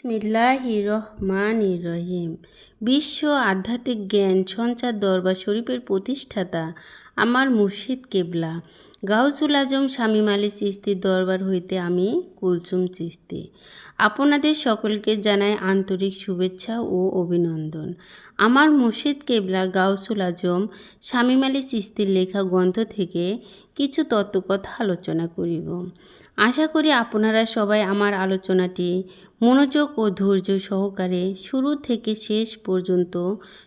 বিসমিল্লাহি রহমান রহিম বিশ্ব আধ্যাত্মিক জ্ঞান সঞ্চার দরবার শরীফের প্রতিষ্ঠাতা আমার মুর্শিদ কেবলা। গাউসুল আজম শামীম আলী চিস্তির দরবার হইতে আমি কুলসুম চিস্তি আপনাদের সকলকে জানাই আন্তরিক শুভেচ্ছা ও অভিনন্দন। আমার মুর্শিদ কেবলা গাউসুল আজম শামীম আলী চিস্তির লেখা গ্রন্থ থেকে কিছু তত্ত্বকথা আলোচনা করিব। আশা করি আপনারা সবাই আমার আলোচনাটি মনোযোগ ও ধৈর্য সহকারে শুরু থেকে শেষ পর্যন্ত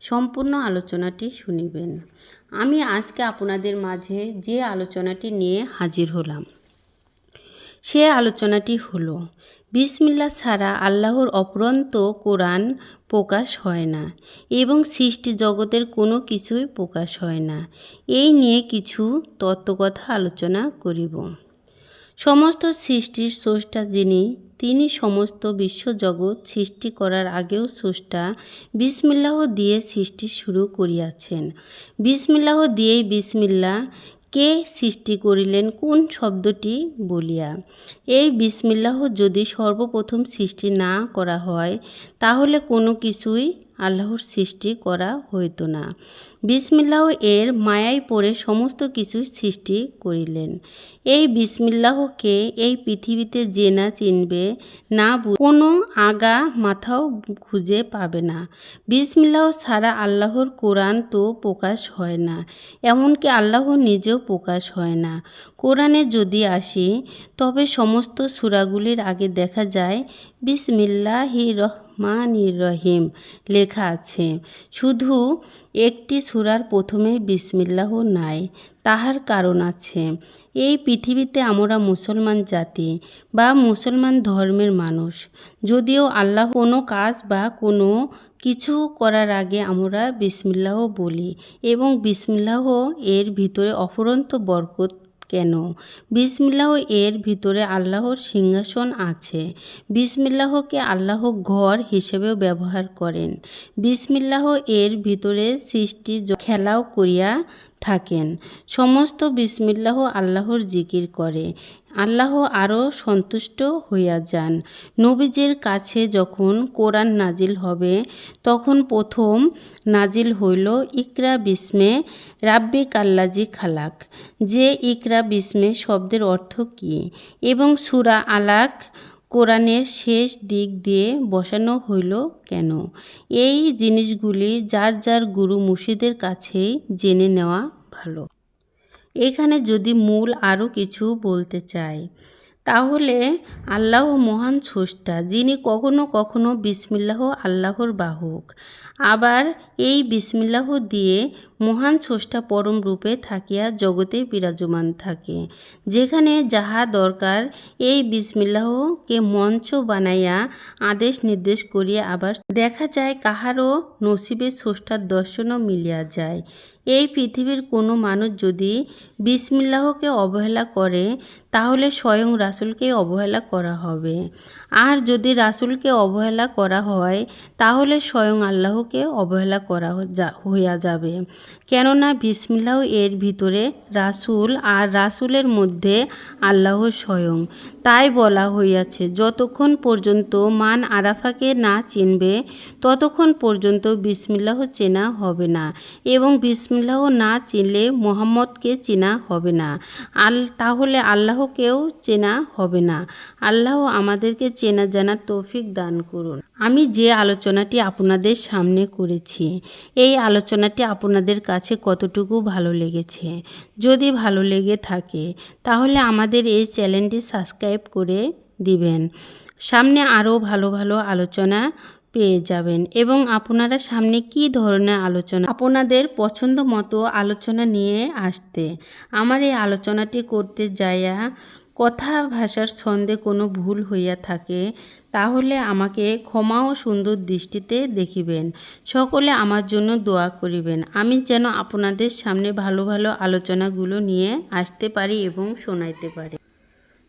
সম্পূর্ণ আলোচনাটি শুনিবেন। আমি আজকে আপনাদের মাঝে যে আলোচনাটি নিয়ে হাজির হলাম। সে আলোচনাটি হলো বিসমিল্লা ছাড়া আল্লাহর অপরন্ত কোরআন প্রকাশ হয় না এবং সৃষ্টি জগতের কোনো কিছুই প্রকাশ হয় না। এই নিয়ে কিছু তত্ত্বকথা আলোচনা করিব। সমস্ত সৃষ্টির স্রষ্টা যিনি তিনি সমস্ত বিশ্বজগৎ সৃষ্টি করার আগেও স্রষ্টা বিসমিল্লাহ দিয়ে সৃষ্টি শুরু করিয়াছেন। বিসমিল্লাহ দিয়েই বিসমিল্লা কে সৃষ্টি করিলেন কোন শব্দটি বলিয়া। এই বিসমিল্লাহ যদি সর্বপ্রথম সৃষ্টি না করা হয়, তাহলে কোনো কিছুই আল্লাহর সৃষ্টি করা হইতো না। বিসমিল্লাহ এর মায়ায় পড়ে সমস্ত কিছু সৃষ্টি করিলেন। এই বিসমিল্লাহকে এই পৃথিবীতে যে না চিনবে, না কোনো আগা মাথাও খুঁজে পাবে না। বিসমিল্লাহ ছাড়া আল্লাহর কোরআন তো প্রকাশ হয় না, এমনকি আল্লাহ নিজেও প্রকাশ হয় না। কোরআনে যদি আসি, তবে সমস্ত সুরাগুলির আগে দেখা যায় বিসমিল্লাহি রহমান রহিম লেখা আছে, শুধু একটি সুরার প্রথমে বিসমিল্লাহ নাই, তাহার কারণ আছে। এই পৃথিবীতে আমরা মুসলমান জাতি বা মুসলমান ধর্মের মানুষ। যদিও আল্লাহ কোনো কাজ বা কোনো কিছু করার আগে আমরা বিসমিল্লাহ বলি এবং বিসমিল্লাহ এর ভিতরে অফুরন্ত বরকত কেন? বিসমিল্লাহ এর ভিতরে আল্লাহর সিংহাসন আছে। বিসমিল্লাহকে আল্লাহ ঘর হিসেবেও ব্যবহার করেন। বিসমিল্লাহ এর ভিতরে সৃষ্টি খেলাও করিয়া থাকেন। সমস্ত বিসমিল্লাহ আল্লাহর জিকির করে। আল্লাহ আরও সন্তুষ্ট হইয়া যান। নবীজের কাছে যখন কোরআন নাজিল হবে, তখন প্রথম নাজিল হইল ইকরা বিস্মে রাব্বে কাল্লাজি খালাক। যে ইকরা বিস্মে শব্দের অর্থ কী? এবং সুরা আলাক কোরআনের শেষ দিক দিয়ে বসানো হইল কেন? এই জিনিসগুলি যার যার গুরু মুর্শিদের কাছেই জেনে নেওয়া ভালো। এখানে যদি মূল আরও কিছু বলতে চাই তাহলে আল্লাহ মহান স্রষ্টা, যিনি কখনো কখনো বিসমিল্লাহ আল্লাহর বাহক। আবার এই বিসমিল্লাহ দিয়ে মহান স্রষ্টা পরম রূপে থাকিয়া জগতে বিরাজমান থাকে, যেখানে যাহা দরকার এই বিসমিল্লাহকে মঞ্চ বানাইয়া আদেশ নির্দেশ করিয়া আবার দেখা যায় কাহারও নসিবে স্রষ্টার দর্শনও মিলিয়া যায়। এই পৃথিবীর কোনো মানুষ যদি বিসমিল্লাহকে অবহেলা করে, তাহলে স্বয়ং রাসুলকে অবহেলা করা হবে। আর যদি রাসুলকে অবহেলা করা হয়, তাহলে স্বয়ং আল্লাহকে অবহেলা করা হইয়া যাবে। কেননা বিসমিল্লাহ এর ভিতরে রাসুল আর রাসুলের মধ্যে আল্লাহ স্বয়ং। তাই বলা হইয়াছে, যতক্ষণ পর্যন্ত মান আরাফাকে না চিনবে, ততক্ষণ পর্যন্ত বিসমিল্লাহ চেনা হবে না এবং বিসমিল্লাহ না চিনলে মোহাম্মদকে চেনা হবে না। আল, তাহলে আল্লাহকেও চেনা হবে না। আল্লাহ আমাদেরকে চেনা জানার তৌফিক দান করুন। আমি যে আলোচনাটি আপনাদের সামনে করেছি, এই আলোচনাটি আপনাদের কাছে কতটুকু ভালো লেগেছে? যদি ভালো লেগে থাকে, তাহলে আমাদের এই চ্যানেলটি সাবস্ক্রাইব করে দিবেন। সামনে আরও ভালো ভালো আলোচনা পেয়ে যাবেন এবং আপনারা সামনে কি ধরনের আলোচনা, আপনাদের পছন্দ মতো আলোচনা নিয়ে আসতে, আমার এই আলোচনাটি করতে যাইয়া কথা ভাষার ছন্দে কোনো ভুল হইয়া থাকে, তাহলে আমাকে ক্ষমা ও সুন্দর দৃষ্টিতে দেখিবেন। সকলে আমার জন্য দোয়া করিবেন। আমি যেন আপনাদের সামনে ভালো ভালো আলোচনাগুলো নিয়ে আসতে পারি এবং শোনাইতে পারি।